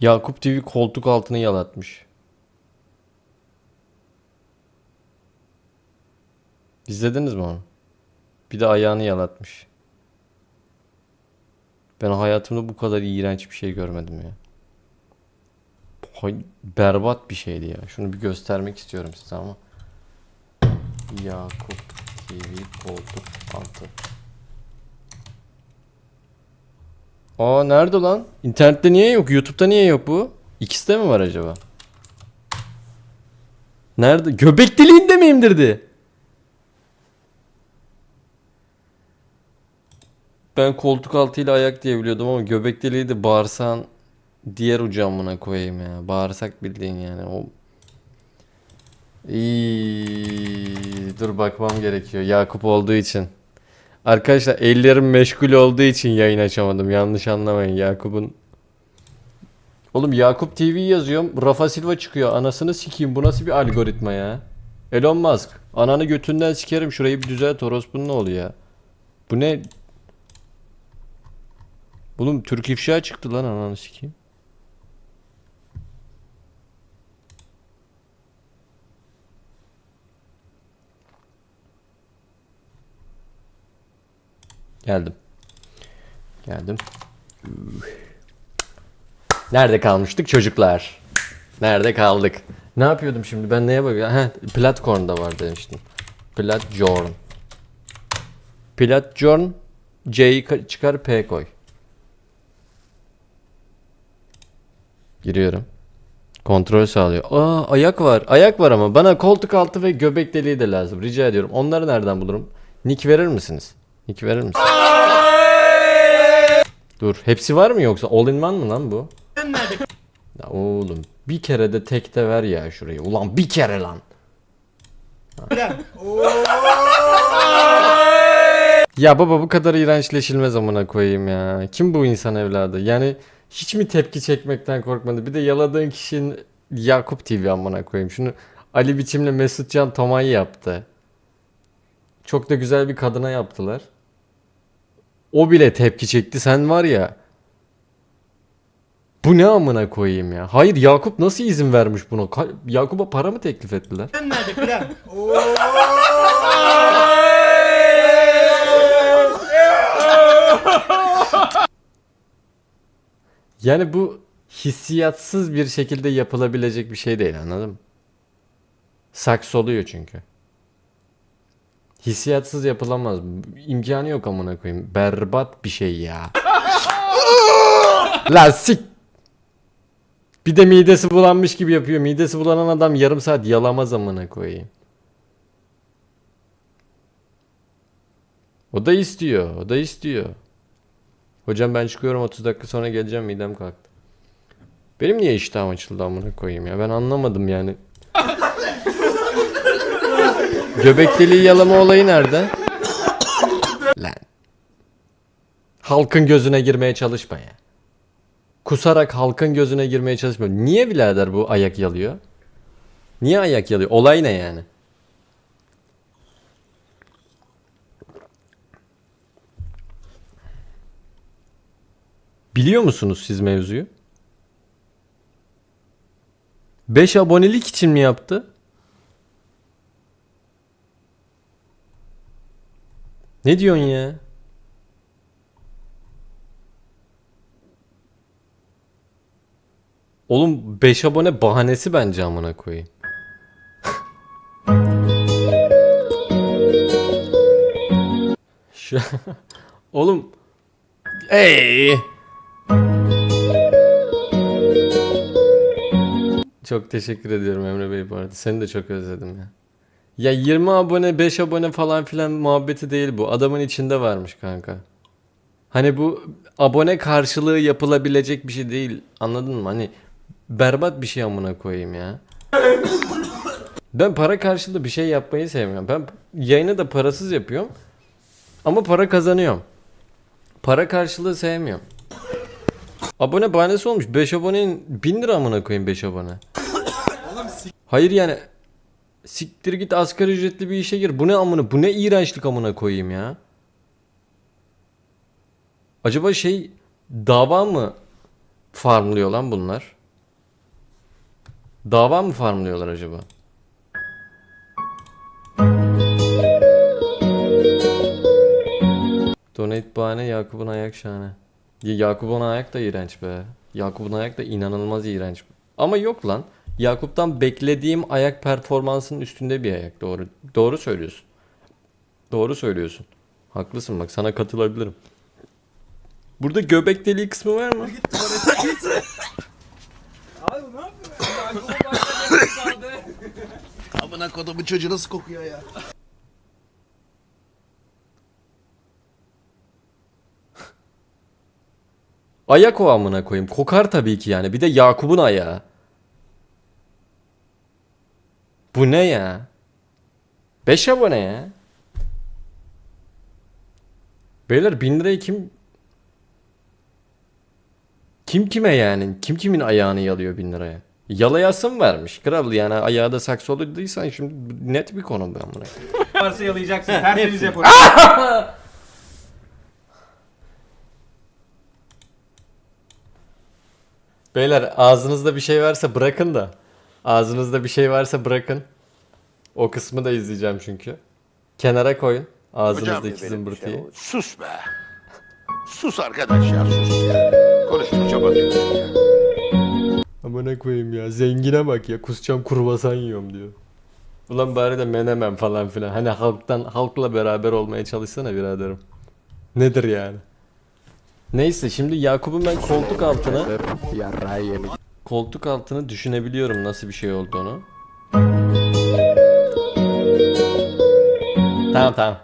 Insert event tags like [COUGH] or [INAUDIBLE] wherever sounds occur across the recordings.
Yakup TV koltuk altını yalatmış. İzlediniz mi onu? Bir de ayağını yalatmış. Ben hayatımda bu kadar iğrenç bir şey görmedim ya. Berbat bir şeydi ya. Şunu bir göstermek istiyorum size ama. Yakup TV koltuk altı. Aa nerede lan? İnternette niye yok? YouTube'da niye yok bu? İkisi de mi var acaba? Nerede? Göbek deliğinde mi indirdi? Ben koltuk altıyla ayak diye biliyordum ama göbek deliği de bağırsağın diğer ucu amına koyayım ya. Bağırsak bildiğin yani. O İyi, dur bakmam gerekiyor. Yakup olduğu için. Arkadaşlar ellerim meşgul olduğu için yayın açamadım. Yanlış anlamayın. Yakup'un Oğlum Yakup TV yazıyorum. Rafa Silva çıkıyor. Anasını sikeyim. Bu nasıl bir algoritma ya? Elon Musk. Ananı götünden sikerim. Şurayı bir düzelt. Orospu'nun ne oluyor ya? Bu ne? Oğlum Türk ifşa çıktı lan ananı sikeyim. Geldim. Geldim. Nerede kalmıştık çocuklar? Nerede kaldık? Ne yapıyordum şimdi? Ben neye bakıyorum? Heh, platformda var demiştim. Platform. Platform C'yi ka- çıkar P koy. Giriyorum. Kontrol sağlıyor. Aa ayak var. Ayak var ama bana koltuk altı ve göbek deliği de lazım. Rica ediyorum. Onları nereden bulurum? Nick verir misiniz? Nick verir misiniz? Dur. Hepsi var mı yoksa? All in one mı lan bu? Ya oğlum bir kere de tekte ver ya şurayı. Ulan bir kere lan. ya baba bu kadar iğrençleşilmez amına koyayım ya. Kim bu insan evladı? Yani hiç mi tepki çekmekten korkmadı? Bir de yaladığın kişinin Yakup TV amına koyayım. Şunu Ali Biçim'le Mesutcan Tomay yaptı. Çok da güzel bir kadına yaptılar. O bile tepki çekti. Sen var ya. Bu ne amına koyayım ya? Hayır Yakup nasıl izin vermiş buna? Ka- Yakup'a para mı teklif ettiler? Nerede Krem? [LAUGHS] Yani bu hissiyatsız bir şekilde yapılabilecek bir şey değil anladın mı? Saks oluyor çünkü. Hissiyatsız yapılamaz. İmkanı yok amına koyayım. Berbat bir şey ya. [LAUGHS] La sik. Bir de midesi bulanmış gibi yapıyor. Midesi bulanan adam yarım saat yalamaz amına koyayım. O da istiyor. O da istiyor. Hocam ben çıkıyorum 30 dakika sonra geleceğim midem kalktı. Benim niye iştahım açıldı amına koyayım ya ben anlamadım yani. [LAUGHS] Göbek deliği yalama olayı nerede? Lan. Halkın gözüne girmeye çalışma ya. Kusarak halkın gözüne girmeye çalışma. Niye birader bu ayak yalıyor? Niye ayak yalıyor? Olay ne yani? Biliyor musunuz siz mevzuyu? 5 abonelik için mi yaptı? Ne diyorsun ya? Oğlum 5 abone bahanesi bence amına koyayım. Şu [LAUGHS] Oğlum Ey. Çok teşekkür ediyorum Emre Bey bu arada. Seni de çok özledim ya. Ya 20 abone 5 abone falan filan muhabbeti değil bu. Adamın içinde varmış kanka. Hani bu abone karşılığı yapılabilecek bir şey değil. Anladın mı? Hani berbat bir şey amına koyayım ya. Ben para karşılığı bir şey yapmayı sevmiyorum. Ben yayını da parasız yapıyorum. Ama para kazanıyorum. Para karşılığı sevmiyorum. Abone bahanesi olmuş. 5 abonenin 1000 lira amına koyayım 5 abone. Hayır yani siktir git asgari ücretli bir işe gir. Bu ne amına bu ne iğrençlik amına koyayım ya. Acaba şey dava mı farmlıyor lan bunlar? Dava mı farmlıyorlar acaba? Donate bahane Yakup'un ayak şahane. Ya Yakup'un ayak da iğrenç be. Yakup'un ayak da inanılmaz iğrenç. Ama yok lan. Yakup'tan beklediğim ayak performansının üstünde bir ayak. Doğru. Doğru söylüyorsun. Doğru söylüyorsun. Haklısın bak sana katılabilirim. Burada göbek deliği kısmı var mı? Abi ne yapıyorsun? Alkol başladı. Amına kodumun çocuğu nasıl kokuyor ya? Ayak o amına koyayım. Kokar tabii ki yani. Bir de Yakup'un ayağı. Bu ne ya? 5 abone ya. Beyler 1000 lirayı kim kim kime yani? Kim kimin ayağını yalıyor 1000 liraya? Yalayasın vermiş. Kral yani ayağı da saksı olurduysan şimdi net bir konu bu amına. [LAUGHS] Varsa yalayacaksın. Tertemiz yap orayı. Beyler ağzınızda bir şey varsa bırakın da. Ağzınızda bir şey varsa bırakın. O kısmı da izleyeceğim çünkü. Kenara koyun. Ağzınızdaki zımbırtıyı. Sus be. Sus arkadaş ya sus ya. Konuştukça batıyorsun ya. Amına koyayım ya. Zengine bak ya. Kusacağım kurbasan yiyorum diyor. Ulan bari de menemen falan filan. Hani halktan halkla beraber olmaya çalışsana biraderim. Nedir yani? Neyse şimdi Yakup'un ben koltuk altına koltuk altını düşünebiliyorum nasıl bir şey olduğunu. Tamam tamam.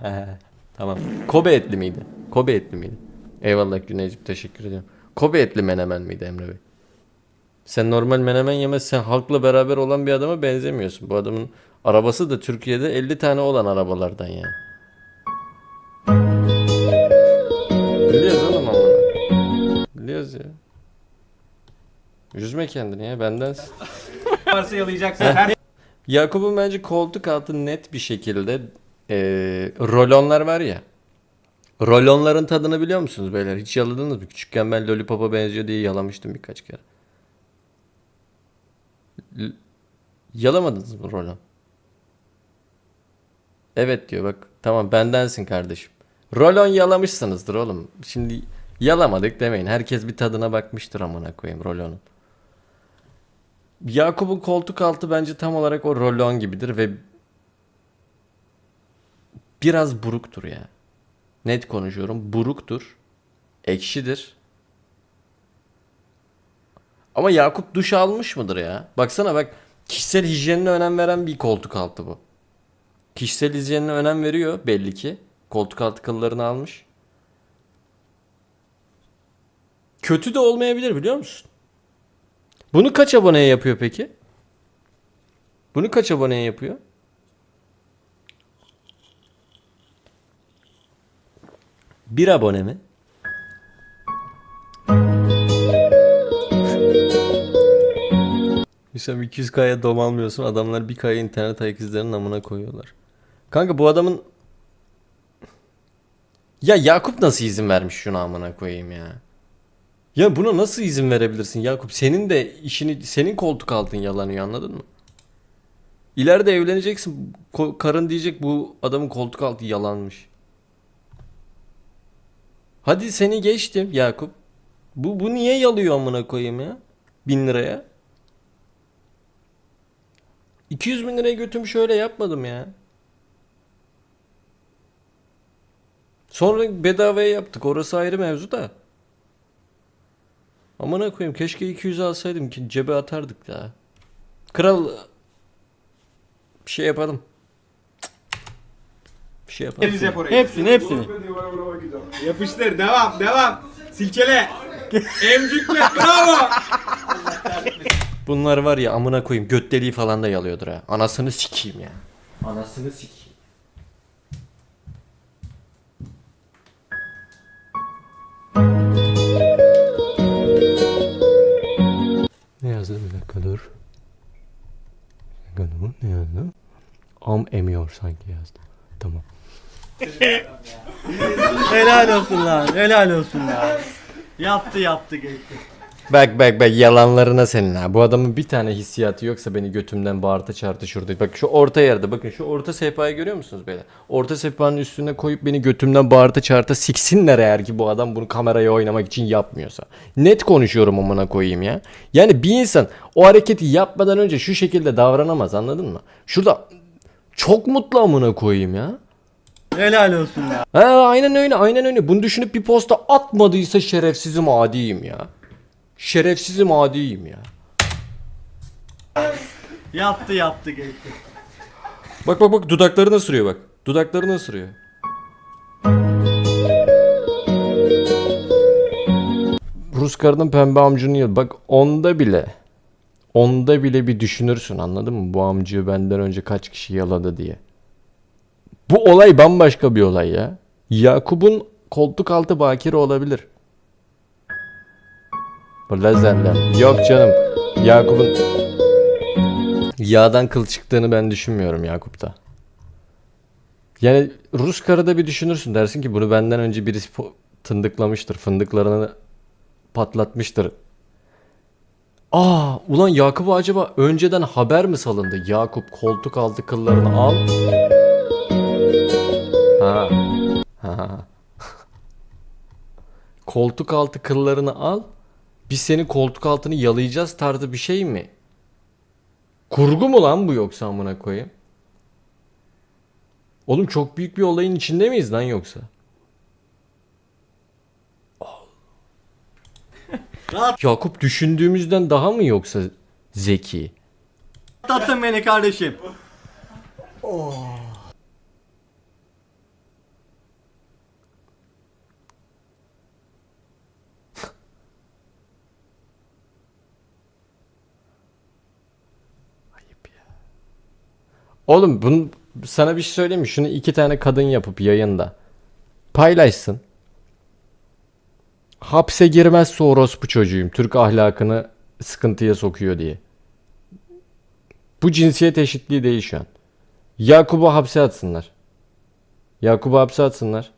tamam. Kobe etli miydi? Kobe etli miydi? Eyvallah Güneyciğim teşekkür ediyorum. Kobe etli menemen miydi Emre Bey? Sen normal menemen yemezsen halkla beraber olan bir adama benzemiyorsun. Bu adamın arabası da Türkiye'de 50 tane olan arabalardan yani. Biliyoruz oğlum ama. Biliyoruz ya. Üzme kendini ya benden. [LAUGHS] Varsa yalayacaksın. Tertemiz Yakup'un bence koltuk altı net bir şekilde eee rolonlar var ya. Rolonların tadını biliyor musunuz beyler? Hiç yaladınız mı? Küçükken ben Lollipop'a benziyor diye yalamıştım birkaç kere. L- Yalamadınız mı rolon? Evet diyor bak. Tamam bendensin kardeşim. Rolon yalamışsınızdır oğlum. Şimdi yalamadık demeyin. Herkes bir tadına bakmıştır amına koyayım rolonun. Yakup'un koltuk altı bence tam olarak o rolon gibidir ve biraz buruktur ya. Net konuşuyorum. Buruktur. Ekşidir. Ama Yakup duş almış mıdır ya? Baksana bak kişisel hijyenine önem veren bir koltuk altı bu. Kişisel hijyenine önem veriyor belli ki. Koltuk altı kıllarını almış. Kötü de olmayabilir biliyor musun? Bunu kaç aboneye yapıyor peki? Bunu kaç aboneye yapıyor? Bir abone mi? Hüsam 200k'ya dom almıyorsun. Adamlar 1k'ya internet ayak izlerinin amına koyuyorlar. Kanka bu adamın... Ya Yakup nasıl izin vermiş şuna amına koyayım ya? Ya buna nasıl izin verebilirsin Yakup? Senin de işini, senin koltuk altın yalanıyor anladın mı? İleride evleneceksin. ko- karın diyecek bu adamın koltuk altı yalanmış. Hadi seni geçtim Yakup. Bu, bu niye yalıyor amına koyayım ya? Bin liraya. 200 bin liraya götümü şöyle yapmadım ya. Sonra bedavaya yaptık. Orası ayrı mevzu da. Amına koyayım keşke 200 alsaydım ki cebe atardık ya. Kral bir şey yapalım. Bir şey yapalım. yap orayı. Hepsini hepsini. Yapıştır. Devam. Devam. Silkele. Emcükle. Bravo. Bunlar var ya amına koyayım göt deliği falan da yalıyordur ha. Anasını sikeyim ya. Anasını sikeyim. Yazdı bir dakika dur. Bir dakika dur ne yazdı? Am emiyor sanki yazdı. Tamam. Helal olsun lan. Helal olsun lan. Yaptı yaptı geçti. Bak bak bak yalanlarına senin ha. Bu adamın bir tane hissiyatı yoksa beni götümden bağırta çağırtı şurada. Bak şu orta yerde bakın şu orta sehpayı görüyor musunuz beyler? Orta sehpanın üstüne koyup beni götümden bağırta çağırta siksinler eğer ki bu adam bunu kameraya oynamak için yapmıyorsa. Net konuşuyorum amına koyayım ya. Yani bir insan o hareketi yapmadan önce şu şekilde davranamaz anladın mı? Şurada çok mutlu amına koyayım ya. Helal olsun ya. Ha, aynen öyle aynen öyle. Bunu düşünüp bir posta atmadıysa şerefsizim adiyim ya. Şerefsizim adiyim ya. Yaptı yaptı geçti. Bak bak bak dudaklarını ısırıyor bak. Dudaklarını ısırıyor. Rus karının pembe amcunu yiyor. Bak onda bile onda bile bir düşünürsün anladın mı? Bu amcayı benden önce kaç kişi yaladı diye. Bu olay bambaşka bir olay ya. Yakup'un koltuk altı bakire olabilir. Bu lazerler. Yok canım. Yakup'un yağdan kıl çıktığını ben düşünmüyorum Yakup'ta. Yani Rus karıda bir düşünürsün dersin ki bunu benden önce birisi tındıklamıştır. Fındıklarını patlatmıştır. Aa ulan Yakup'a acaba önceden haber mi salındı? Yakup koltuk altı kıllarını al. Ha. Ha. [LAUGHS] koltuk altı kıllarını al. Biz senin koltuk altını yalayacağız tarzı bir şey mi? Kurgu mu lan bu yoksa amına koyayım? Oğlum çok büyük bir olayın içinde miyiz lan yoksa? Yakup düşündüğümüzden daha mı yoksa zeki? attın beni kardeşim. Oğlum bunu sana bir şey söyleyeyim mi? Şunu iki tane kadın yapıp yayında paylaşsın. Hapse girmezse orospu çocuğuyum. Türk ahlakını sıkıntıya sokuyor diye. Bu cinsiyet eşitliği değil şu an. Yakup'u hapse atsınlar. Yakup'u hapse atsınlar.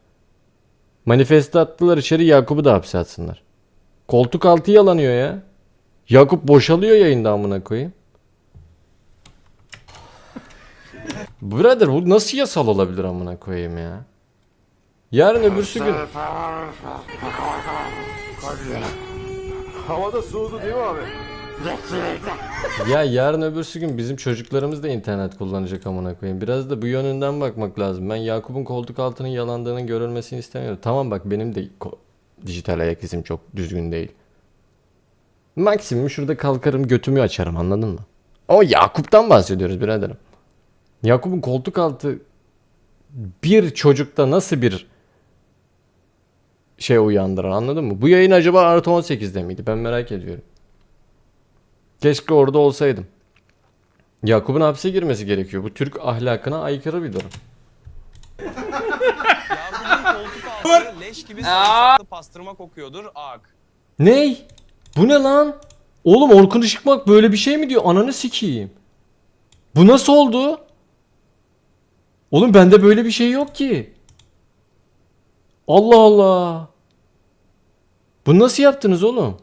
Manifeste attılar içeri Yakup'u da hapse atsınlar. Koltuk altı yalanıyor ya. Yakup boşalıyor yayında amına koyayım. Brother bu nasıl yasal olabilir amına koyayım ya? Yarın öbürsü gün Havada soğudu değil mi abi? ya yarın öbürsü gün bizim çocuklarımız da internet kullanacak amına koyayım. Biraz da bu yönünden bakmak lazım. Ben Yakup'un koltuk altının yalandığının görülmesini istemiyorum. Tamam bak benim de dijital ayak izim çok düzgün değil. Maksimum şurada kalkarım götümü açarım anladın mı? O Yakup'tan bahsediyoruz biraderim. Yakup'un koltuk altı bir çocukta nasıl bir şey uyandırır anladın mı? Bu yayın acaba artı 18'de miydi? Ben merak ediyorum. Keşke orada olsaydım. Yakup'un hapse girmesi gerekiyor. Bu Türk ahlakına aykırı bir durum. Yakup'un koltuk altı leş gibi sarımsaklı pastırma kokuyordur ak. Ney? Bu ne lan? Oğlum Orkun Işıkmak böyle bir şey mi diyor? Ananı sikeyim. Bu nasıl oldu? Oğlum bende böyle bir şey yok ki. Allah Allah. Bunu nasıl yaptınız oğlum?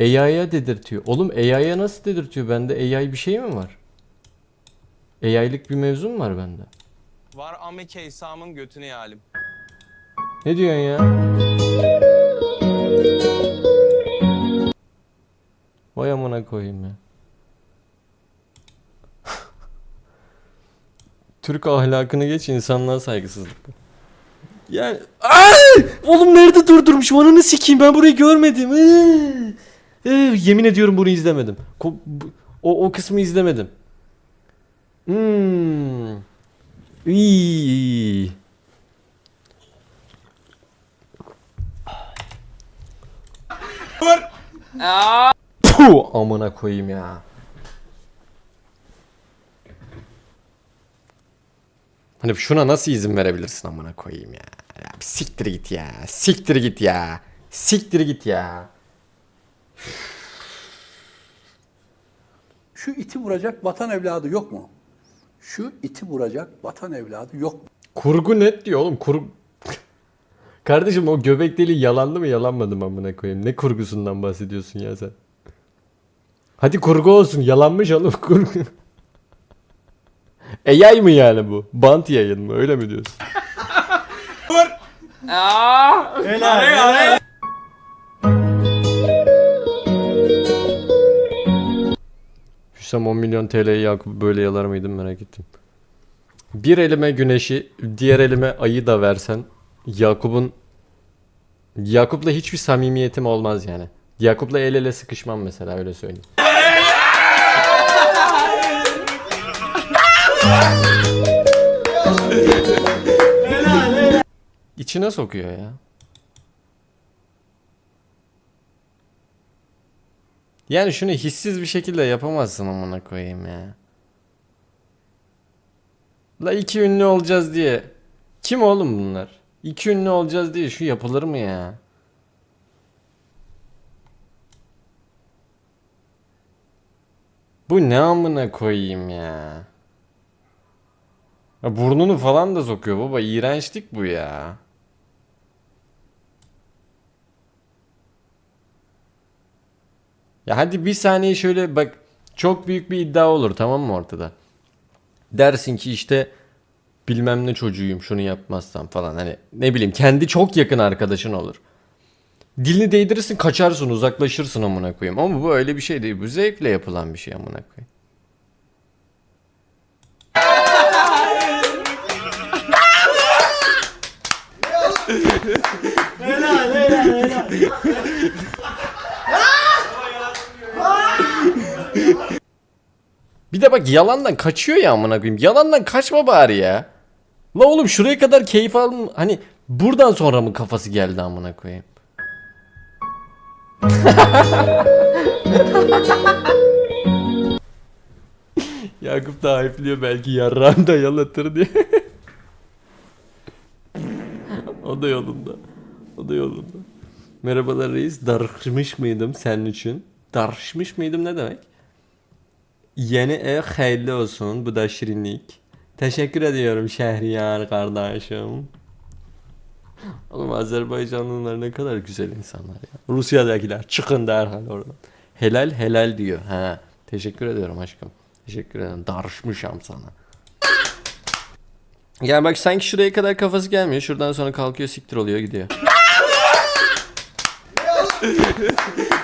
AI'ya dedirtiyor. Oğlum AI'ya nasıl dedirtiyor? Bende AI bir şey mi var? AI'lık bir mevzu mu var bende? Var Ame Keysam'ın götünü yalim. Ne diyorsun ya? Amına koyayım ya. [LAUGHS] Türk ahlakını geç insanlığa saygısızlık. Yani Ay! Oğlum nerede durdurmuş? Ananı sikeyim ben burayı görmedim. Iıı, yemin ediyorum bunu izlemedim. Ko- O, o kısmı izlemedim. Hmm. İyi. Puh amına koyayım ya. Hani şuna nasıl izin verebilirsin amına koyayım ya. ya siktir git ya. Siktir git ya. Siktir git ya. Şu iti vuracak vatan evladı yok mu? Şu iti vuracak vatan evladı yok. Kurgu net diyor oğlum. Kur... Kardeşim o göbek deliği yalandı mı yalanmadı mı amına koyayım? Ne kurgusundan bahsediyorsun ya sen? Hadi kurgu olsun. Yalanmış oğlum kurgu. [LAUGHS] E yay mı yani bu? Bant yayın mı? Öyle mi diyorsun? [LAUGHS] Aa! Helal helal. Hüsam 10 milyon TL'yi Yakup'u böyle yalar mıydım merak ettim. Bir elime güneşi, diğer elime ayı da versen Yakup'un Yakup'la hiçbir samimiyetim olmaz yani. Yakup'la el ele sıkışmam mesela öyle söyleyeyim. İçine sokuyor ya. Yani şunu hissiz bir şekilde yapamazsın amına koyayım ya. La iki ünlü olacağız diye. Kim oğlum bunlar? İki ünlü olacağız diye şu yapılır mı ya? Bu ne amına koyayım ya? Ya burnunu falan da sokuyor baba. İğrençlik bu ya. Ya hadi bir saniye şöyle bak çok büyük bir iddia olur tamam mı ortada? Dersin ki işte bilmem ne çocuğuyum şunu yapmazsam falan hani ne bileyim kendi çok yakın arkadaşın olur. Dilini değdirirsin kaçarsın uzaklaşırsın amına koyayım ama bu öyle bir şey değil bu zevkle yapılan bir şey amına koyayım. Bir de bak yalandan kaçıyor ya amına koyayım. Yalandan kaçma bari ya. La oğlum şuraya kadar keyif aldım. Hani buradan sonra mı kafası geldi amına koyayım? [LAUGHS] Yakup da hype'liyor belki yarrağını da yalatır diye. [LAUGHS] o da yolunda. O da yolunda. Merhabalar reis. Darışmış mıydım senin için? Darışmış mıydım ne demek? Yeni ev hayırlı olsun. Bu da şirinlik. Teşekkür ediyorum Şehriyar kardeşim. Oğlum Azerbaycanlılar ne kadar güzel insanlar ya. Rusya'dakiler çıkın derhal oradan. Helal helal diyor. Ha. Teşekkür ediyorum aşkım. Teşekkür ederim. Darışmışam sana. Yani bak sanki şuraya kadar kafası gelmiyor. Şuradan sonra kalkıyor siktir oluyor gidiyor.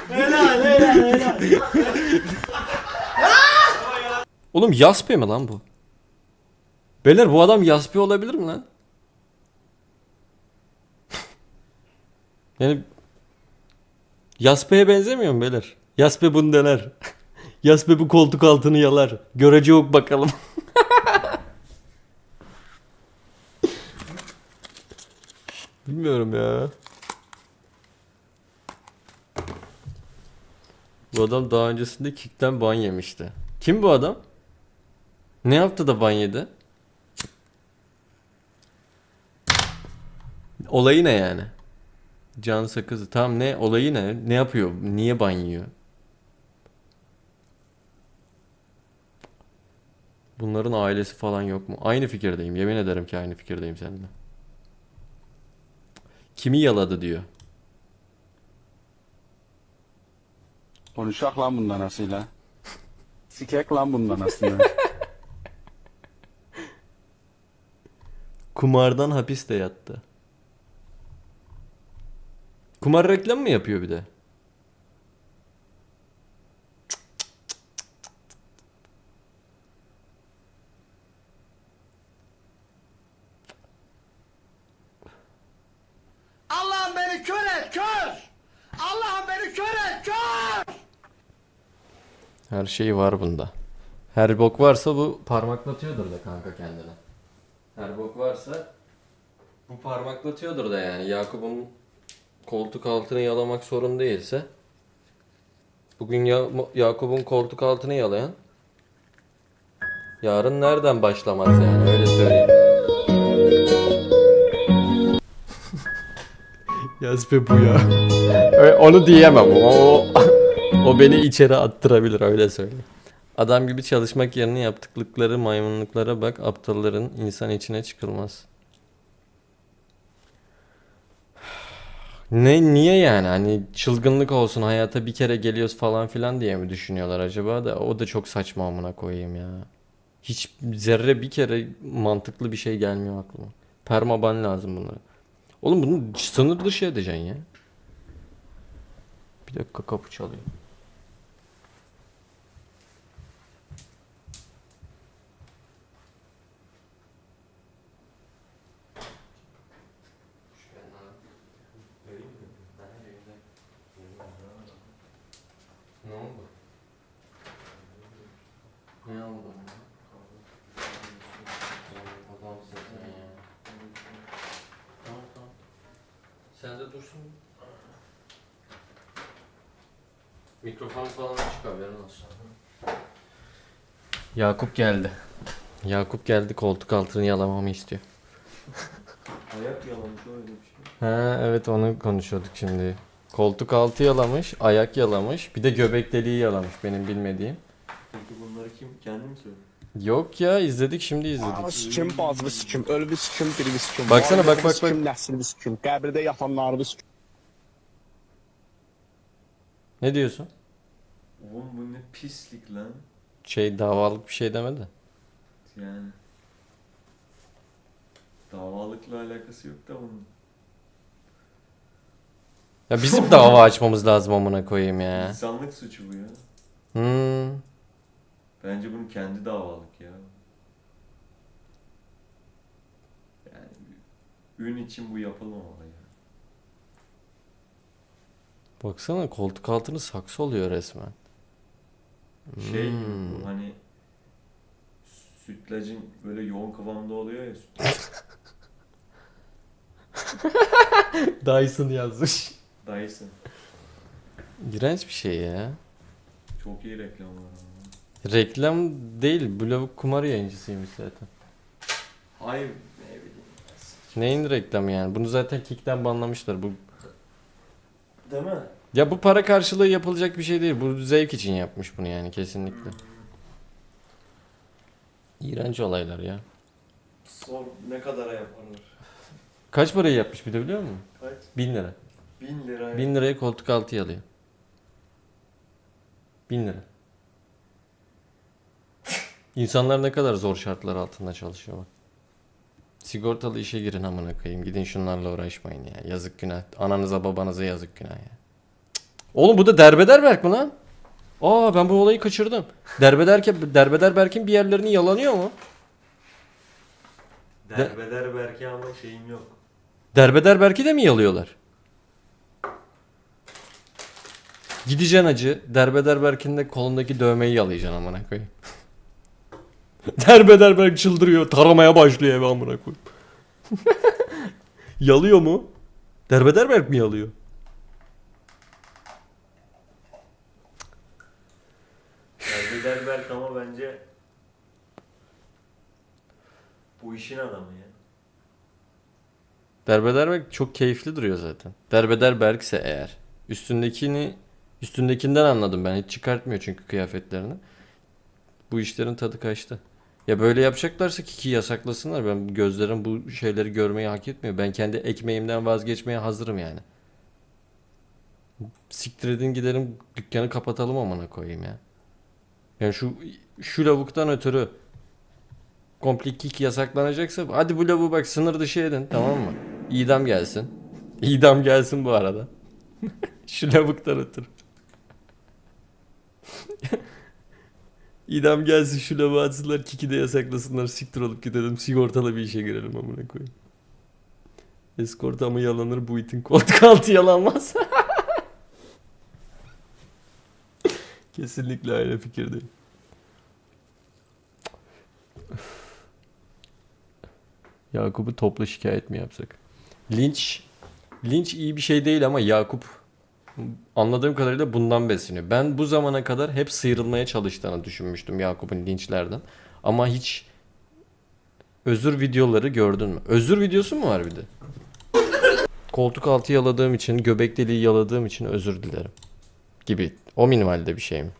Helal helal helal. Oğlum Yaspe mi lan bu? Beyler bu adam Yaspe olabilir mi lan? [LAUGHS] yani Yaspe'ye benzemiyor mu beyler? Yaspe bunu dener. [LAUGHS] Yaspe bu koltuk altını yalar. Görece yok bakalım. [LAUGHS] Bilmiyorum ya. Bu adam daha öncesinde Kick'ten ban yemişti. Kim bu adam? Ne yaptı da ban yedi? Olayı ne yani? Can sakızı. Tamam ne? Olayı ne? Ne yapıyor? Niye ban yiyor? Bunların ailesi falan yok mu? Aynı fikirdeyim. Yemin ederim ki aynı fikirdeyim seninle. Kimi yaladı diyor. Konuşak lan bundan anasıyla. Sikek lan bundan aslında. [LAUGHS] Kumardan hapiste yattı. Kumar reklam mı yapıyor bir de? Allah'ım beni kör et kör! Allah'ım beni kör et kör! Her şey var bunda. Her bok varsa bu parmaklatıyordur da kanka kendine. Her bok varsa bu parmaklatıyordur da yani. Yakup'un koltuk altını yalamak sorun değilse bugün ya Yakup'un koltuk altını yalayan yarın nereden başlamaz yani öyle söyleyeyim. [LAUGHS] Yazbe bu ya. Öyle- Onu diyemem. O, o beni içeri attırabilir öyle söyleyeyim. Adam gibi çalışmak yerine yaptıklıkları maymunluklara bak. Aptalların insan içine çıkılmaz. Ne niye yani hani çılgınlık olsun hayata bir kere geliyoruz falan filan diye mi düşünüyorlar acaba da o da çok saçma amına koyayım ya. Hiç zerre bir kere mantıklı bir şey gelmiyor aklıma. Permaban lazım bunlara. Oğlum bunu sınır dışı edeceksin ya. Bir dakika kapı çalıyor. Ne oldu? Ne oldu? Adamsın sen ya. Tamam tamam. Sen de dursun. Mikrofon falan açık haberin olsun. Yakup geldi. Yakup geldi koltuk altını yalamamı istiyor. [LAUGHS] Ayak yalamış öyle bir şey. Ha evet onu konuşuyorduk şimdi. Koltuk altı yalamış, ayak yalamış, bir de göbek deliği yalamış benim bilmediğim. Peki bunları kim? Kendi mi söyledi? Yok ya izledik şimdi izledik. sikim, bazını sikim, ölümü sikim, dirimi sikim. Baksana, bak, varlığımı bak, sikim, Nəslimi sikim, qəbirdə yatanlarımı sikim. Ne diyorsun? Oğlum bu ne pislik lan. Şey davalık bir şey demedi. Yani. Davalıkla alakası yok da bunun. Ya bizim [LAUGHS] dava açmamız lazım amına koyayım ya. İnsanlık suçu bu ya. Hmm. Bence bunun kendi davalık ya. Yani ün için bu yapılmamalı ya. Baksana koltuk altını saksı oluyor resmen. Şey gibi Hmm. bu hani sütlacın böyle yoğun kıvamda oluyor ya süt. [LAUGHS] Dyson yazmış. Dyson. İğrenç bir şey ya. Çok iyi reklam var ama. Reklam değil, bu lavuk kumar yayıncısıymış zaten. Hayır ne bileyim. Neyin reklamı yani? Bunu zaten Kick'ten banlamışlar. Bu Değil mi? Ya bu para karşılığı yapılacak bir şey değil. Bu zevk için yapmış bunu yani kesinlikle. İğrenç olaylar ya. Sor ne kadara yaparlar? Kaç parayı yapmış bir de biliyor musun? Kaç? 1000 lira. Bin lira. 1000 liraya koltuk altı alıyor. 1000 lira. [LAUGHS] İnsanlar ne kadar zor şartlar altında çalışıyor bak. Sigortalı işe girin amına koyayım. Gidin şunlarla uğraşmayın ya. Yazık günah. Ananıza babanıza yazık günah ya. Oğlum bu da derbeder Berk mi lan? Aa ben bu olayı kaçırdım. Derbeder, derbeder Berk'in bir yerlerini yalanıyor mu? Derbeder belki ama şeyim yok. Derbeder Berk'i de mi yalıyorlar? Gideceksin acı. Derbeder Berk'in de kolundaki dövmeyi yalayacaksın amına koyayım. [LAUGHS] Derbeder Berk çıldırıyor. Taramaya başlıyor eve amına koyayım. [LAUGHS] Yalıyor mu? Derbeder Berk mi yalıyor? Derbeder belki ama bence bu işin adamı ya. Derbeder Berk çok keyifli duruyor zaten. Derbeder Berk'se eğer. Üstündekini üstündekinden anladım ben. Hiç çıkartmıyor çünkü kıyafetlerini. Bu işlerin tadı kaçtı. Ya böyle yapacaklarsa ki yasaklasınlar. Ben gözlerim bu şeyleri görmeyi hak etmiyor. Ben kendi ekmeğimden vazgeçmeye hazırım yani. Siktir edin gidelim dükkanı kapatalım amına koyayım ya. Yani şu şu lavuktan ötürü komple kick yasaklanacaksa hadi bu lavuğu bak sınır dışı edin tamam mı? İdam gelsin. [LAUGHS] İdam gelsin bu arada. [LAUGHS] şu lavuktan ötürü. [LAUGHS] İdam gelsin şu lavuğu atsınlar kiki de yasaklasınlar siktir olup gidelim sigortalı bir işe girelim amına koyayım. Eskort ama yalanır bu itin koltuk altı yalanmaz. Kesinlikle aynı fikirdeyim. Yakup'u toplu şikayet mi yapsak? Linç linç iyi bir şey değil ama Yakup anladığım kadarıyla bundan besleniyor. Ben bu zamana kadar hep sıyrılmaya çalıştığını düşünmüştüm Yakup'un linçlerden. Ama hiç özür videoları gördün mü? Özür videosu mu var bir de? Koltuk altı yaladığım için, göbek deliği yaladığım için özür dilerim. Gibi. O minimalde bir şey mi?